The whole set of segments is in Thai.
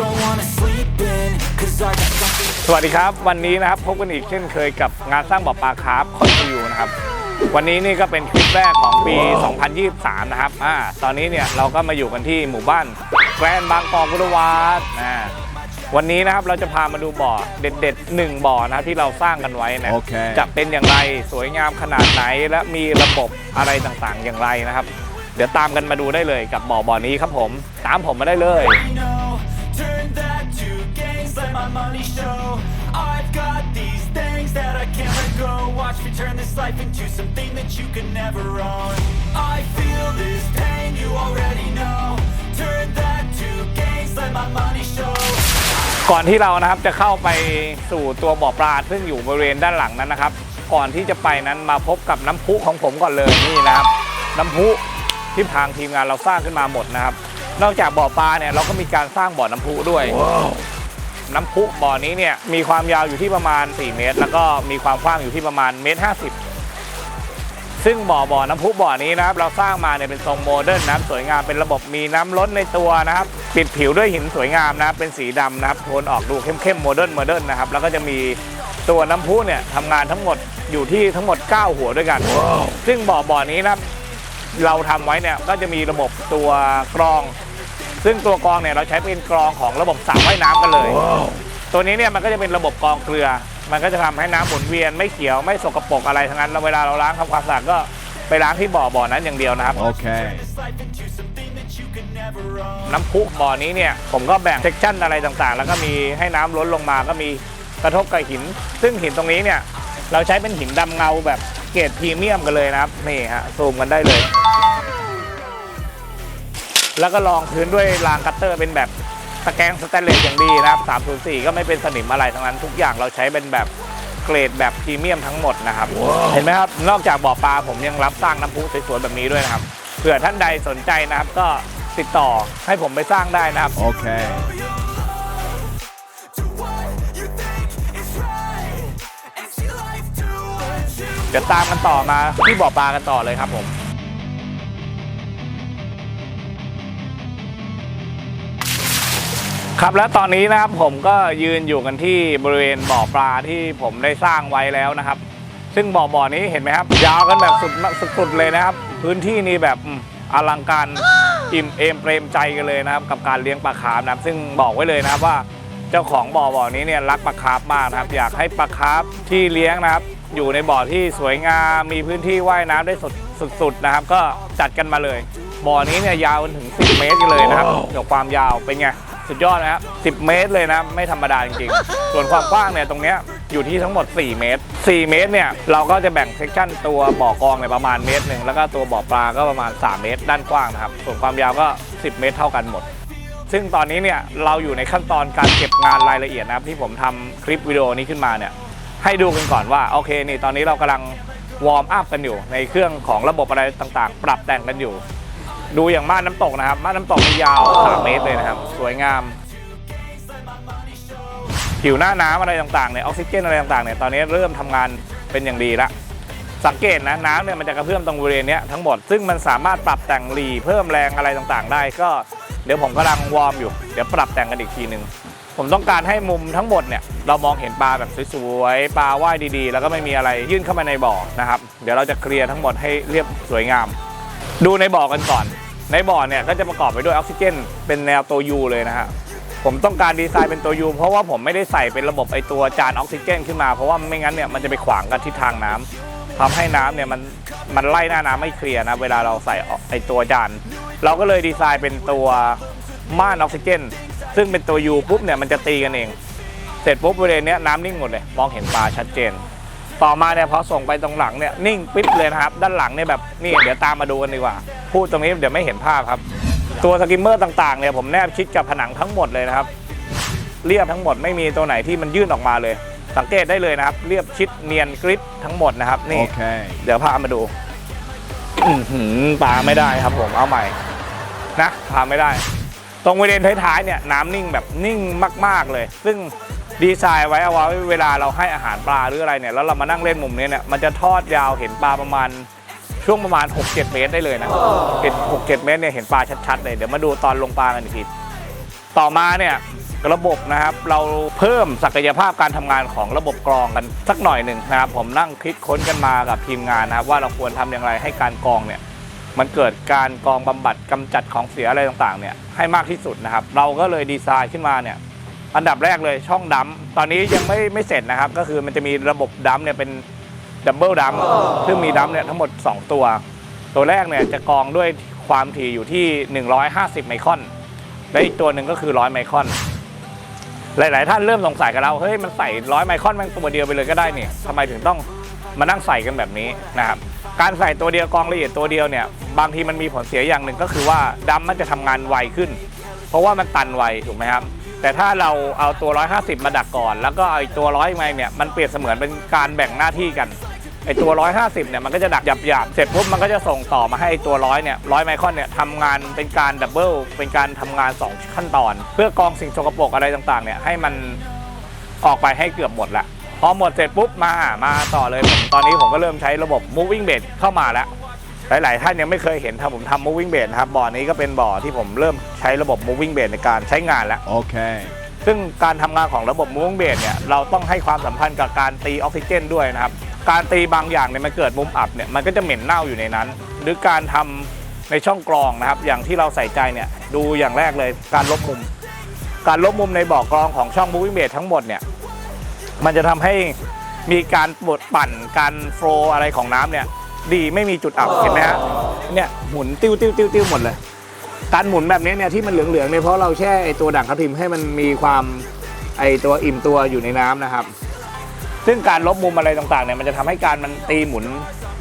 Cause I got something สวัสดีครับ วันนี้นะครับพบกันอีกเช่นเคยกับงานสร้างบ่อปลาคาร์ฟคอนฟิวนะครับ วันนี้นี่ก็เป็นคลิปแรกของปี 2023 นะครับอ่าตอนนี้เนี่ยเราก็มาอยู่กันที่หมู่บ้านแกรนบางกอกกุลวาสนะวันนี้นะครับเราจะพามาดูบ่อเด็ดๆหนึ่งบ่อนะครับที่เราสร้างกันไว้นะโอเค จะเป็นอย่างไรสวยงามขนาดไหนและมีระบบอะไรต่างๆอย่างไรนะครับ เดี๋ยวตามกันมาดูได้เลยกับบ่อบ่อนี้ครับผม ตามผมมาได้เลย know. Money show. I've got these things that I can't let go. Watch me turn this life into something that you can never own. I feel this pain, you already know. Turn that to gains, let my money show. ก่อนที่เรานะครับจะเข้าไปสู่ตัวบ่อปลาซึ่งอยู่บริเวณด้านหลังนั้นนะครับ ก่อนที่จะไปนั้นมาพบกับน้ำพุของผมก่อนเลยนี่นะครับ น้ำพุที่ทางทีมงานเราสร้างขึ้นมาหมดนะครับ นอกจากบ่อปลาเนี่ยเราก็มีการสร้างบ่อน้ำพุด้วย น้ำพุบ่อนี้เนี่ยมีความยาวอยู่ที่ประมาณ 4 เมตร แล้วก็มีความกว้างอยู่ที่ประมาณเมตรห้าสิบซึ่งบ่อบ่อน้ำพุบ่อนี้นะครับเราสร้างมาเนี่ยเป็นทรงโมเดิร์นนะครับสวยงามเป็นระบบมีน้ำล้นในตัวนะครับ ปิดผิวด้วยหินสวยงามนะครับเป็นสีดำนะครับโทนออกดูเข้มๆโมเดิร์นโมเดิร์นนะครับแล้วก็จะมีตัวน้ำพุเนี่ยทำงานทั้งหมดอยู่ที่ทั้งหมด 9 หัวด้วยกัน ซึ่งบ่อบ่อนี้นะครับเราทำไว้เนี่ยก็จะมีระบบตัวกรอง ซึ่งตัวกรองเนี่ยเราใช้เป็นกรองของระบบสระว่ายน้ำกันเลย ตัวนี้เนี่ยมันก็จะเป็นระบบกรองเกลือ มันก็จะทำให้น้ำหมุนเวียนไม่เขียวไม่สกปรกอะไรทั้งนั้นแล้วเวลาเราล้างทำความสะอาดก็ไปล้างที่บ่อบ่อนั้นอย่างเดียวนะครับ Okay. This life into something that you can never own. น้ำพุบ่อนี้เนี่ยผมก็แบ่งเซกชันอะไรต่างๆ แล้วก็มีให้น้ำล้นลงมาก็มีกระทบกับหิน ซึ่งหินตรงนี้เนี่ยเราใช้เป็นหินดำเงาแบบเกรดพรีเมียมกันเลยนะครับนี่ฮะซูมกันได้เลย แล้วก็รองพื้นด้วยรางคัตเตอร์เป็นแบบตะแกรงสแตนเลสอย่างดีนะครับ 304 ก็ไม่เป็นสนิมอะไรทั้งนั้นทุกอย่างเราใช้เป็นแบบเกรดแบบพรีเมียมทั้งหมดนะครับ เห็นไหมครับ นอกจากบ่อปลาผมยังรับสร้างน้ำพุสวยๆแบบนี้ด้วยนะครับ เผื่อท่านใดสนใจนะครับ ก็ติดต่อให้ผมไปสร้างได้นะครับ Okay. Do what you think is right. And see life do what you เดี๋ยวตามกันต่อมาที่บ่อปลากันต่อเลยครับผม ครับและตอนนี้นะครับผมก็ยืนอยู่กันที่บริเวณบ่อปลาที่ผมได้สร้างไว้แล้วนะครับ ซึ่งบ่อบ่อนี้เห็นไหมครับ ยาวกันแบบสุดสุดเลยนะครับ พื้นที่นี้แบบอลังการอิ่มเอมเปรมใจกันเลยนะครับ กับการเลี้ยงปลาคาร์ฟนะครับ ซึ่งบอกไว้เลยนะครับว่าเจ้าของบ่อบ่อนี้เนี่ยรักปลาคาร์ฟมากนะครับ อยากให้ปลาคาร์ฟที่เลี้ยงนะครับ อยู่ในบ่อที่สวยงามมีพื้นที่ว่ายน้ำได้สุดสุดๆนะครับ ก็จัดกันมาเลย บ่อนี้เนี่ยยาวถึง 10 เมตรกันเลยนะครับเกี่ยวกับความยาวเป็นไง สุดยอดนะครับ10 เมตรเลยนะ ไม่ธรรมดาจริงๆ ส่วนความกว้างเนี่ยตรงเนี้ยอยู่ที่ทั้งหมด 4 เมตร 4 เมตรเนี่ยเราก็จะแบ่งเซกชันตัวบ่อกองเนี่ยประมาณเมตรหนึ่งแล้วก็ตัวบ่อปลาก็ประมาณ 3 เมตร ด้านกว้างนะครับ ส่วนความยาวก็ 10 เมตรเท่ากันหมด ซึ่งตอนนี้เนี่ยเราอยู่ในขั้นตอนการเก็บงานรายละเอียดนะครับที่ผมทำคลิปวิดีโอนี้ขึ้นมาเนี่ยให้ดูกันก่อนว่าโอเคนี่ตอนนี้เรากำลังวอร์มอัพกันอยู่ในเครื่องของระบบอะไรต่างๆ ปรับแต่งกันอยู่ ดูอย่างม่านน้ำตกนะครับม่านน้ำตกนี่ยาว 3 เมตรเลยนะครับ สวยงาม ผิวหน้าน้ำอะไรต่างๆเนี่ยออกซิเจนอะไรต่างๆเนี่ยตอนนี้เริ่มทำงานเป็นอย่างดีละสังเกตนะน้ำเนี่ยมันจะกระเพื่อมตรงบริเวณนี้ทั้งหมดซึ่งมันสามารถปรับแต่งหลีเพิ่มแรงอะไรต่างๆ ได้ ก็เดี๋ยวผมกำลังวอร์มอยู่ เดี๋ยวปรับแต่งกันอีกทีหนึ่งผมต้องการให้มุมทั้งหมดเนี่ยเรามองเห็นปลาแบบสวยๆปลาว่ายดีๆ แล้วก็ไม่มีอะไรยื่นเข้ามาในบ่อนะครับ เดี๋ยวเราจะเคลียร์ทั้งหมดให้เรียบสวยงาม ดูในบ่อกันก่อน ในบ่อเนี่ยก็จะประกอบไปด้วยออกซิเจน เป็นแนวตัวยูเลยนะฮะผมต้องการดีไซน์เป็นตัวยูเพราะว่าผมไม่ได้ใส่เป็นระบบไอตัวจานออกซิเจน ขึ้นมาเพราะว่าไม่งั้นเนี่ยมันจะไปขวางกันทิศทางน้ำทำให้น้ำเนี่ยมันมันไล่หน้าน้ำไม่เคลียร์นะเวลาเราใส่ไอตัวจาน เราก็เลยดีไซน์เป็นตัวม่านออกซิเจน ซึ่งเป็นตัวยูปุ๊บเนี่ยมันจะตีกันเอง เสร็จปุ๊บบริเวณนี้น้ำนิ่งหมดเลยมองเห็นปลาชัดเจน ต่อมาเนี่ยพอส่งไปตรงหลังเนี่ยนิ่งปิ๊บเลยนะครับด้านหลังเนี่ยแบบนี่เดี๋ยวตามมาดูกันดีกว่า พูดตรงนี้เดี๋ยวไม่เห็นภาพครับ ตัวสกิมเมอร์ต่างๆเนี่ยผมแนบชิดกับผนังทั้งหมดเลยนะครับ เรียบทั้งหมดไม่มีตัวไหนที่มันยื่นออกมาเลย สังเกตได้เลยนะครับ เรียบชิดเนียนกริบทั้งหมดนะครับนี่ Okay. เดี๋ยวพามาดูอือหือปลาไม่ได้ครับผมเอาใหม่นะพาไม่ได้ ตรงบริเวณท้ายๆเนี่ยน้ำนิ่งแบบนิ่งมาก ๆเลย ซึ่งดีไซน์ไว้เอาไว้เวลาเราให้อาหารปลาหรืออะไรเนี่ยแล้วเรามานั่งเล่นมุมนี้เนี่ยมันจะทอดยาวเห็นปลาประมาณ ช่วงประมาณ 6-7 เมตรได้เลยนะเห็น6-7 เมตรเนี่ยเห็นปลาชัดๆเลย เดี๋ยวมาดูตอนลงปลากันอีกทีต่อมาเนี่ยระบบนะครับ เราเพิ่มศักยภาพการทำงานของระบบกรองกันสักหน่อยหนึ่งนะครับผมนั่งคิดค้นกันมากับทีมงานนะครับ ว่าเราควรทำอย่างไรให้การกรองเนี่ยมันเกิดการกรองบำบัดกำจัดของเสียอะไรต่างๆเนี่ยให้มากที่สุดนะครับ เราก็เลยดีไซน์ขึ้นมาเนี่ยอันดับแรกเลยช่องดัมป์ตอนนี้ยังไม่ไม่เสร็จนะครับ ก็คือมันจะมีระบบดัมป์เนี่ยเป็น ดับเบิลดัมซึ่งมีดัมเนี่ยทั้งหมด 2 ตัว ตัวแรกเนี่ยจะกองด้วยความถี่อยู่ที่ 150 ไมครอน และอีกตัวหนึ่งก็คือ 100 ไมครอน หลาย ๆ ท่านเริ่มสงสัยกันแล้วเฮ้ยมันใส่100ไมครอนมันตัวเดียวไปเลยก็ได้นี่ทำไมถึงต้องมานั่งใส่กันแบบนี้นะครับการใส่ตัวเดียวกองละเอียดตัวเดียวเนี่ยบางทีมันมีผลเสียอย่างหนึ่งก็คือว่าดัมมันจะทำงานไวขึ้น เพราะว่ามันตันไวถูกไหมครับแต่ถ้าเราเอาตัว 150 มาดักก่อน แล้วก็เอาอีกตัว100มเนี่ยมันเปรียบเสมือนเป็นการแบ่งหน้าที่กัน ไอตัว 150 เนี่ยมันก็จะดักหยาบๆ เสร็จปุ๊บมันก็จะส่งต่อมาให้ไอ้ตัว100เนี่ย100ไมครอนเนี่ยทำงานเป็นการดับเบิลเป็นการทำงาน 2 ขั้นตอน เพื่อกรองสิ่งสกปรกอะไรต่างๆเนี่ยให้มันออกไปให้เกือบหมดละ พอหมดเสร็จปุ๊บมามาต่อเลยผมตอนนี้ผมก็เริ่มใช้ระบบ moving bed เข้ามาแล้ว หลาย ๆ ท่านยังไม่เคยเห็นถ้าผมทำ moving bed นะครับบ่อนี้ก็เป็นบ่อที่ผมเริ่มใช้ระบบ moving bed ในการใช้งานแล้ว Okay. ซึ่งการทำงานของระบบมูฟเบรเนี่ยเราต้องให้ความสัมพันธ์กับการตีออกซิเจนด้วยนะครับ การตีบางอย่างเนี่ยมันเกิดมุมอับเนี่ยมันก็จะเหม็นเน่าอยู่ในนั้น หรือการทำในช่องกรองนะครับ อย่างที่เราใส่ใจเนี่ยดูอย่างแรกเลยการลบมุม การลบมุมในบ่อกรองของช่องมูฟเบรทั้งหมดเนี่ยมันจะทำให้มีการบดปั่นการโฟลอะไรของน้ำเนี่ยดีไม่มีจุดอับเห็นไหมฮะเนี่ยหมุนติ้วติ้วติ้วติ้วหมดเลย การหมุนแบบนี้เนี่ยที่มันเหลืองๆเนี่ยเพราะเราแช่ไอตัวด่างทับทิมให้มันมีความไอตัวอิ่มตัวอยู่ในน้ำนะครับ ซึ่งการลบมุมอะไรต่างๆเนี่ยมันจะทำให้การมันตีหมุน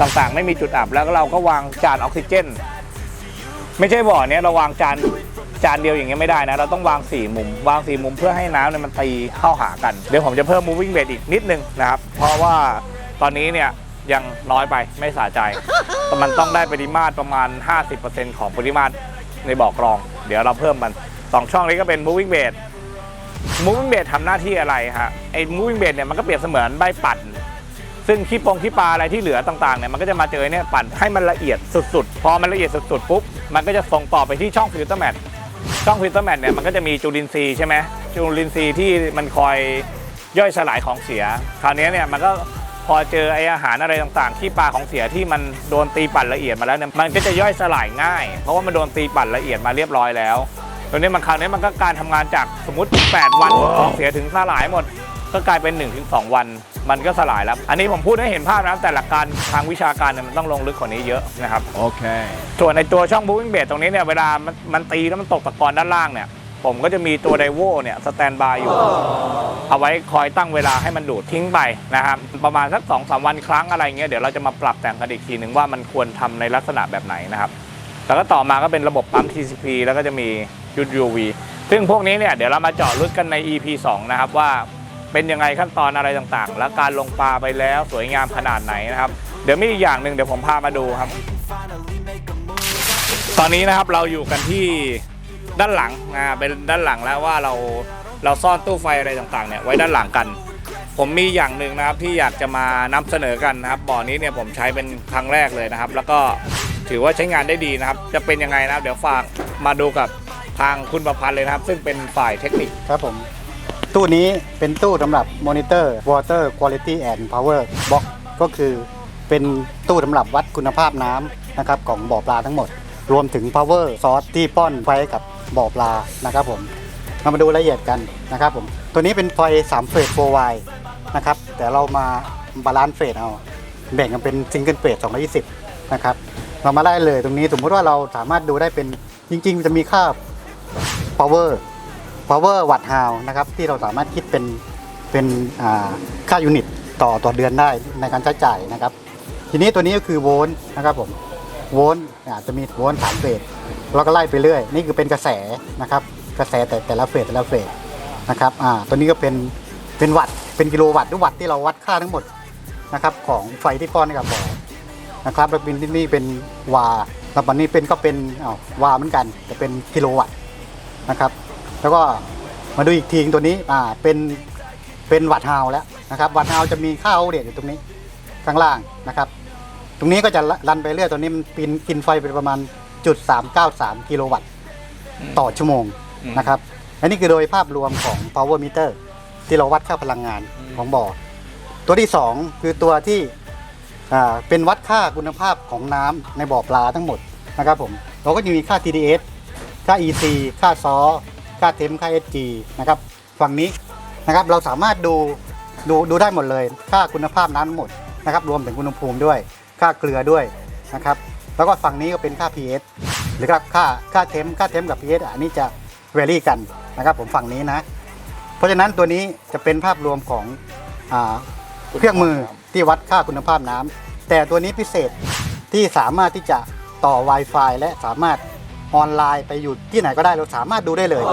ต่างๆ ไม่มีจุดอับ แล้วเราก็วางจานออกซิเจน ไม่ใช่บ่อเนี้ยเราวางจานจานเดียวอย่างเงี้ยไม่ได้นะ เราต้องวางสี่มุม วางสี่มุมเพื่อให้น้ำเนี่ยมันตีเข้าหากัน เดี๋ยวผมจะเพิ่ม moving bed อีกนิดนึงนะครับ เพราะว่าตอนนี้เนี่ยยังน้อยไปไม่สะใจ มันต้องได้ปริมาตรประมาณ 50%ของปริมาตรในบ่อกรอง เดี๋ยวเราเพิ่มมันสองช่องนี้ก็เป็น moving bed moving bed ทำหน้าที่อะไรฮะไอ้ moving bed เนี่ยมันก็เปรียบเสมือนใบปั่น ซึ่งขี้ปงขี้ปลาอะไรที่เหลือต่างๆเนี่ยมันก็จะมาเจอเนี่ยปั่นให้มันละเอียดสุดๆ พอมันละเอียดสุดๆปุ๊บมันก็จะส่งต่อไปที่ช่องฟิลเตอร์แมทช่องฟิลเตอร์แมทเนี่ยมันก็จะมีจุลินทรีย์ใช่ไหมจุลินทรีย์ที่มันคอยย่อยสลายของเสีย คราวนี้เนี่ยมันก็พอเจอไออาหารอะไรต่างๆ ที่ปลาของเสียที่มันโดนตีปั่นละเอียดมาแล้วเนี่ยมันก็จะย่อยสลายง่าย เพราะว่ามันโดนตีปั่นละเอียดมาเรียบร้อยแล้ว ตรงนี้มันคราวนี้มันก็การทำงานจากสมมติ 8 วันของเสียถึงสลายหมด ก็กลายเป็น 1-2 วัน มันก็สลายแล้ว อันนี้ผมพูดให้เห็นภาพนะแต่หลักการทางวิชาการเนี่ยมันต้องลงลึกกว่านี้เยอะนะครับ Okay. ส่วนในตัวช่องบูวิ่งเบรตรงนี้เนี่ยเวลามันมันตีแล้วมันตกตะกอนด้านล่างเนี่ยผมก็จะมีตัวไดโวเนี่ยสแตนบายอยู่ เอาไว้คอยตั้งเวลาให้มันดูดทิ้งไปนะครับ ประมาณสักสองสามวันครั้งอะไรเงี้ยเดี๋ยวเราจะมาปรับแต่งกันอีกทีหนึ่งว่ามันควรทำในลักษณะแบบไหนนะครับ แล้วก็ต่อมาก็เป็นระบบปั๊ม TCP แล้วก็จะมี ยุด UV ซึ่งพวกนี้เนี่ยเดี๋ยวเรามาเจาะลึกกันใน EP 2 นะครับว่าเป็นยังไงขั้นตอนอะไรต่างๆ แล้วการลงปลาไปแล้วสวยงามขนาดไหนนะครับ เดี๋ยวมีอีกอย่างหนึ่งเดี๋ยวผมพามาดูครับ ตอนนี้นะครับเราอยู่กันที่ด้านหลังนะเป็นด้านหลังแล้วว่าเราเราซ่อนตู้ไฟอะไรต่างๆเนี่ยไว้ด้านหลังกัน ผมมีอย่างหนึ่งนะครับที่อยากจะมานำเสนอกันนะครับบ่อนี้เนี่ยผมใช้เป็นครั้งแรกเลยนะครับ แล้วก็ถือว่าใช้งานได้ดีนะครับ จะเป็นยังไงนะครับ เดี๋ยวฝากมาดูกับ ทางคุณประพันธ์เลยนะครับ ซึ่งเป็นฝ่ายเทคนิค ครับผม ตู้นี้เป็นตู้สำหรับมอนิเตอร์ Water Quality and Power Box ก็คือเป็นตู้สำหรับวัดคุณภาพน้ำนะครับของบ่อปลาทั้งหมด รวมถึง Power Source ที่ป้อนไฟกับบ่อปลานะครับผมเรามาดูรายละเอียดกันนะครับผม ตัวนี้เป็นไฟ3เฟส 4Y นะครับ แต่เรามาบาลานซ์เฟสเอา แบ่งกันเป็นซิงเกิลเฟส220 นะครับ เรามาไล่เลยตรงนี้สมมติว่าเราสามารถดูได้เป็นจริง ๆ จะมีค่า power power วัตต์ฮาวนะครับที่เราสามารถคิดเป็นเป็นค่ายูนิตต่อต่อเดือนได้ในการใช้จ่ายนะครับ ทีนี้ตัวนี้ก็คือโวลต์นะครับผมโวลต์อาจจะมีโวลต์สามเฟสแล้วก็ไล่ไปเรื่อย นี่คือเป็นกระแสนะครับกระแสแต่แต่ละเฟสแต่ละเฟสนะครับอ่าตัวนี้ก็เป็นเป็นวัตต์เป็นกิโลวัตต์หรือวัตต์ที่เราวัดค่าทั้งหมดนะครับของไฟที่ป้อนให้กับบ่อนะครับแล้วเป็นที่นี่เป็นวาแล้วปันนี้เป็นก็เป็นอ้าววาเหมือนกันแต่เป็นกิโลวัตต์ นะครับ แล้วก็มาดูอีกทีตัวนี้อ่าเป็นเป็นวัตต์ฮาวแล้วนะครับวัตต์ฮาวจะมีค่าเอาเดตอยู่ตรงนี้ข้างล่างนะครับ ตรงนี้ก็จะรันไปเรื่อยตัวนี้มันกินกินไฟไปประมาณจุดสามเก้าสามกิโลวัตต์ต่อชั่วโมงอืมนะครับอันนี้คือโดยภาพรวมของ power meter ที่เราวัดค่าพลังงานของบ่อ ตัวที่ 2 คือตัวที่อ่าเป็นวัดค่าคุณภาพของน้ำในบ่อปลาทั้งหมดนะครับผมเราก็จะมีค่า TDS ค่า EC ค่าซอค่าเทมค่า SG นะครับฝั่งนี้นะครับเราสามารถดูดูดูได้หมดเลย ค่าคุณภาพน้ำหมดนะครับรวมถึงอุณหภูมิด้วย ค่าเกลือด้วยนะครับแล้วก็ฝั่งนี้ก็เป็นค่า pH หรือค่าค่าค่าเทมค่าเทมกับ pH อันนี้จะเวรี่กันนะครับผมฝั่งนี้นะ เพราะฉะนั้นตัวนี้จะเป็นภาพรวมของอเครื่องมือที่วัดค่าคุณภาพน้ำแต่ตัวนี้พิเศษที่สามารถที่จะต่อ Wi-Fi และสามารถ ออนไลน์ไปอยู่ที่ไหนก็ได้เราสามารถดูได้เลย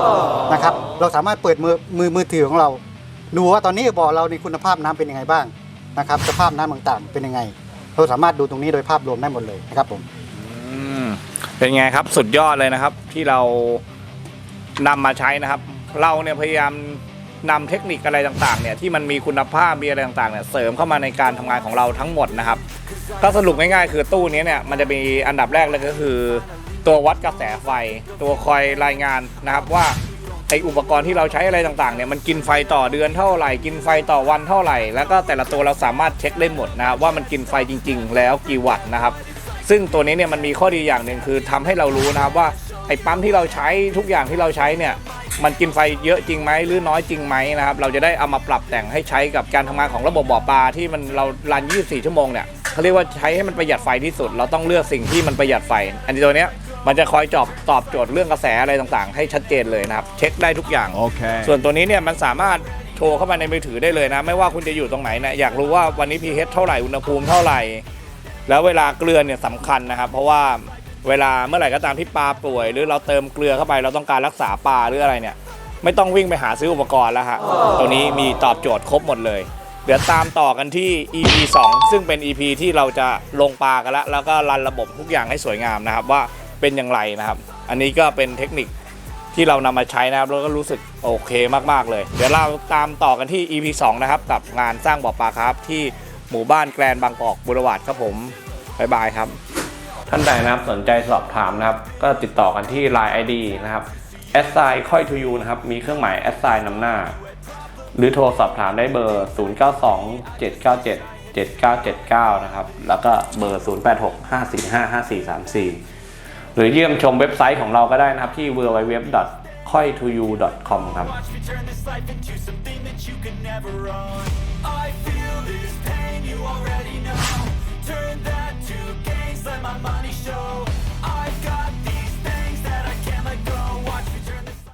นะครับเราสามารถเปิดมือมือมือถือของเรา ดูว่าตอนนี้บ่อเราในคุณภาพน้ำเป็นยังไงบ้างนะครับสภาพน้ำต่างๆ เป็นยังไง เราสามารถดูตรงนี้โดยภาพรวมได้หมดเลยนะครับผมอืมเป็นไงครับสุดยอดเลยนะครับ ที่เรานำมาใช้นะครับ เราเนี่ยพยายามนำเทคนิคอะไรต่างๆเนี่ยที่มันมีคุณภาพมีอะไรต่างๆเนี่ยเสริมเข้ามาในการทำงานของเราทั้งหมดนะครับถ้าสรุปง่ายๆคือตู้นี้เนี่ยมันจะมีอันดับแรกเลยก็คือ ตัววัดกระแสไฟ ตัวคอยรายงานนะครับว่าไออุปกรณ์ที่เราใช้อะไรต่างๆเนี่ยมันกินไฟต่อเดือนเท่าไหร่ กินไฟต่อวันเท่าไหร่ แล้วก็แต่ละตัวเราสามารถเช็คได้หมดนะครับว่ามันกินไฟจริง ๆ แล้วกี่วัตต์นะครับ ซึ่งตัวนี้เนี่ยมันมีข้อดีอย่างหนึ่งคือทำให้เรารู้นะครับว่าไอ้ปั๊มที่เราใช้ทุกอย่างที่เราใช้เนี่ยมันกินไฟเยอะจริงไหมหรือน้อยจริงไหมนะครับเราจะได้เอามาปรับแต่งให้ใช้กับการทำงานของระบบบ่อปลาที่มันเรารัน 24 ชั่วโมงเนี่ยเขาเรียกว่าใช้ให้มันประหยัดไฟที่สุด เราต้องเลือกสิ่งที่มันประหยัดไฟ อันนี้ตัวเนี้ย มันจะคอยจอบตอบโจทย์เรื่องกระแสอะไรต่างๆ ให้ชัดเจนเลยนะครับ เช็คได้ทุกอย่าง Okay. ส่วนตัวนี้เนี่ยมันสามารถโชว์เข้ามาในมือถือได้เลยนะ ไม่ว่าคุณจะอยู่ตรงไหนนะอยากรู้ว่าวันนี้ pH เท่าไหร่อุณหภูมิเท่าไหร่ แล้วเวลาเกลือเนี่ยสำคัญนะครับ เพราะว่าเวลาเมื่อไหร่ก็ตามที่ปลาป่วย หรือเราเติมเกลือเข้าไปเราต้องการรักษาปลาหรืออะไรเนี่ย ไม่ต้องวิ่งไปหาซื้ออุปกรณ์แล้วฮะตัวนี้มีตอบโจทย์ครบหมดเลย เดี๋ยวตามต่อกันที่ EP 2 ซึ่งเป็น EP ที่เราจะลงปลากันแล้วแล้วก็รันระบบทุกอย่างให้สวยงามนะครับว่า เป็นอย่างไรนะครับ อันนี้ก็เป็นเทคนิคที่เรานำมาใช้นะครับแล้วก็รู้สึกโอเคมากๆเลย เดี๋ยวเราตามต่อกันที่ EP 2 นะครับ กับงานสร้างบ่อปลาครับที่หมู่บ้านแกลนบางกอกบุรวาดครับผมบ๊ายบายครับ ท่านใดนะครับสนใจสอบถามนะครับ ก็ติดต่อกันที่ Line ID นะครับ s i ค่อย to you นะครับ มีเครื่องหมาย s i นำหน้า หรือโทรสอบถามได้เบอร์ 092 797 7979 นะครับ แล้วก็เบอร์ 086 545 5434 หรือเยี่ยมชมเว็บไซต์ของเราก็ได้นะครับ ที่ www. ค่อย to you com ครับ Turn that to gains, let my money show.